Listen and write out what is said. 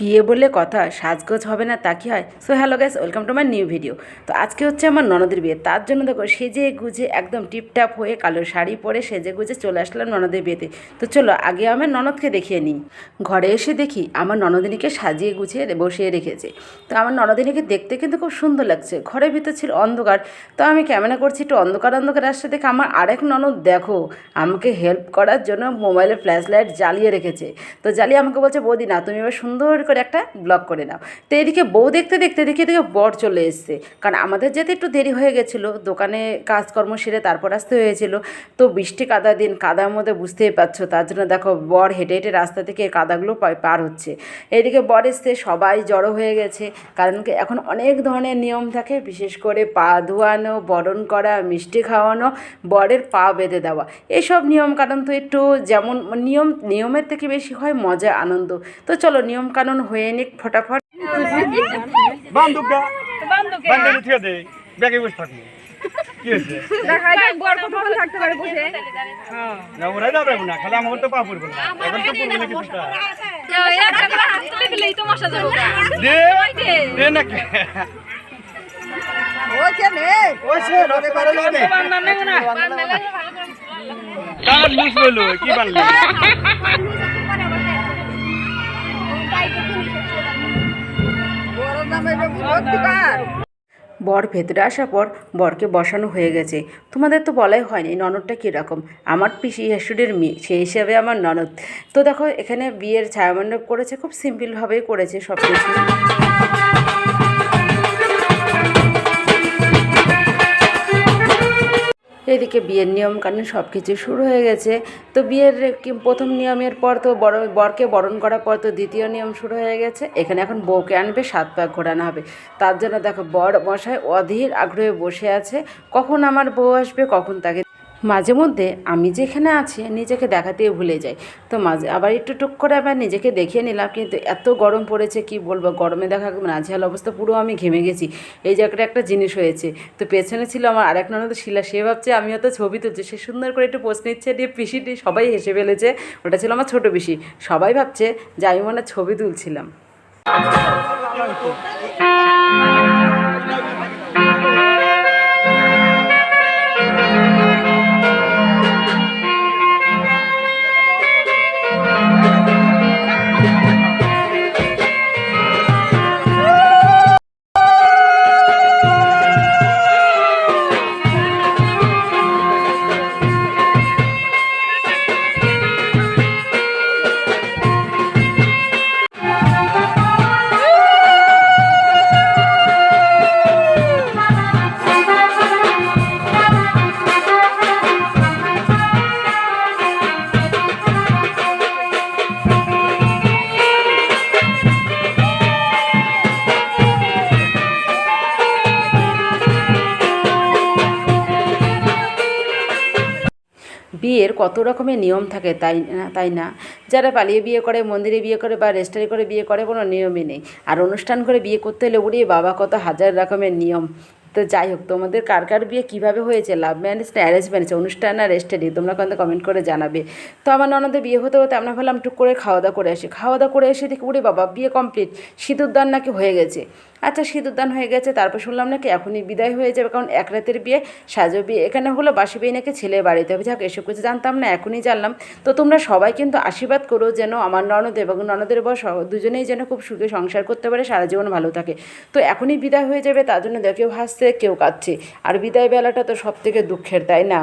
বিয়ে বলে কথা, সাজগোজ হবে না, তা কি হয়? So hello guys welcome to my new video তো আজকে হচ্ছে আমার ননদের বিয়ে। তার জন্য দেখো, সেজে গুজে একদম টিপটাপ হয়ে কালো শাড়ি পরে সেজে গুজে চলে আসলাম ননদের বিয়েতে। তো চলো, আগে আমার ননদকে দেখিয়ে নিই। ঘরে এসে দেখি আমার ননদিনীকে সাজিয়ে গুছিয়ে বসিয়ে রেখেছে। তো আমার ননদিনীকে দেখতে কিন্তু খুব সুন্দর লাগছে। ঘরের ভিতর ছিল অন্ধকার। তো আমি ক্যামেরা করছি একটু অন্ধকার অন্ধকার আসছে দেখে আমার আরেক ননদ, দেখো, আমাকে হেল্প করার জন্য মোবাইলে ফ্ল্যাশ লাইট জ্বালিয়ে রেখেছে। তো জ্বালিয়ে আমাকে বলছে, বৌদি না, তুমি এবার সুন্দর করে একটা ব্লগ করে নাও। তো এদিকে বউ দেখতে দেখতে দেখে এদিকে বর চলে এসছে। কারণ আমাদের যেতে একটু দেরি হয়ে গেছিল, দোকানে কাজকর্ম সেরে তারপর আসতে হয়েছিল। তো বৃষ্টি, কাদা দিন কাদার মধ্যে বুঝতেই পারছ, তার জন্য দেখো বর হেঁটে হেঁটে রাস্তা থেকে কাদাগুলো পার হচ্ছে। এদিকে বর এসছে, সবাই জড়ো হয়ে গেছে। কারণ কি এখন অনেক ধরনের নিয়ম থাকে, বিশেষ করে পা ধোয়ানো, বরণ করা, মিষ্টি খাওয়ানো, বরের পা বেঁধে দেওয়া। এসব নিয়ম কানুন তো একটু যেমন নিয়ম, নিয়মের থেকে বেশি হয় মজা, আনন্দ। তো চলো নিয়ম কানুন হয়ে নিক ফটাফট। কি হয়েছে? বর ভেতরে আসার পর বরকে বসানো হয়ে গেছে। তোমাদের তো বলাই হয়নি, ননদটা কীরকম? আমার পিসি শাশুড়ির মেয়ে, সেই হিসাবে আমার ননদ। তো দেখো, এখানে বিয়ের ছায়ামণ্ডপ করেছে, খুব সিম্পলভাবেই করেছে সব কিছু এদিকে বিয়ের নিয়ম কানুন সব কিছু শুরু হয়ে গেছে। তো বিয়ের প্রথম নিয়মের পর তো বড়, বরকে বরণ করার পর তো দ্বিতীয় নিয়ম শুরু হয়ে গেছে। এখানে এখন বউকে আনবে, সাত পাক ঘোরানো হবে। তার জন্য দেখো বর মশাই অধীর আগ্রহে বসে আছে। কখন আমার বউ আসবে, কখন তাকে মাঝে মধ্যে আমি যেখানে আছি নিজেকে দেখাতেই ভুলে যাই। তো মাঝে আবার একটু টুক করে আবার নিজেকে দেখিয়ে নিলাম, কিন্তু এত গরম পড়েছে, কি বলব? গরমে দেখা নাজেহাল অবস্থা, পুরো আমি ঘেমে গেছি। এই জায়গাটা একটা জিনিস হয়েছে। তো পেছনে ছিল আমার আরেক ননদ শিলা, সে ভাবছে আমি হয়তো ছবি তুলছি, সে সুন্দর করে একটু পোস্ট নিচ্ছে, দিয়ে পিসিটি সবাই হেসে ফেলেছে, ওটা ছিল আমার ছোটো পিসি। সবাই ভাবছে যে আমি মনে ছবি তুলছিলাম। বিয়ের কত রকমের নিয়ম থাকে তাই না তাই না? যারা পালিয়ে বিয়ে করে, মন্দিরে বিয়ে করে বা রেস্টারে করে বিয়ে করে কোনো নিয়মই নেই। আর অনুষ্ঠান করে বিয়ে করতে হলে উড়িয়ে বাবা কত হাজার রকমের নিয়ম। তো যাই হোক, তোমাদের কার কার বিয়ে কীভাবে হয়েছে? লাভ ম্যারেজ না অ্যারেঞ্জ ম্যারেজ অনুষ্ঠান না রেস্টারি তোমরা কিন্তু কমেন্ট করে জানাবে। তো আমার ননদের বিয়ে হতে হতে আমরা ভাবলাম টুক করে খাওয়া দাওয়া করে আসি। খাওয়া দাওয়া করে এসে দেখি উড়ে বাবা বিয়ে কমপ্লিট সিঁদুরদান নাকি হয়ে গেছে। আচ্ছা সিঁদুরদান হয়ে গেছে, তারপর শুনলাম নাকি এখনই বিদায় হয়ে যাবে, কারণ এক রাতের বিয়ে, সাজো বিয়ে এখানে হলো বাসি বিয়ে নাকি ছেলে বাড়িতে হবে। যাক, এসব কিছু জানতাম না, এখনই জানলাম। তো তোমরা সবাই কিন্তু আশীর্বাদ করো যেন আমার ননদ এবং ননদের বয়স দুজনেই যেন খুব সুখে সংসার করতে পারে, সারা জীবন ভালো থাকে। তো এখনই বিদায় হয়ে যাবে, তার জন্য কেউ হাসছে কেউ কাঁদছে। আর বিদায় বেলাটা তো সব থেকে দুঃখের, তাই না?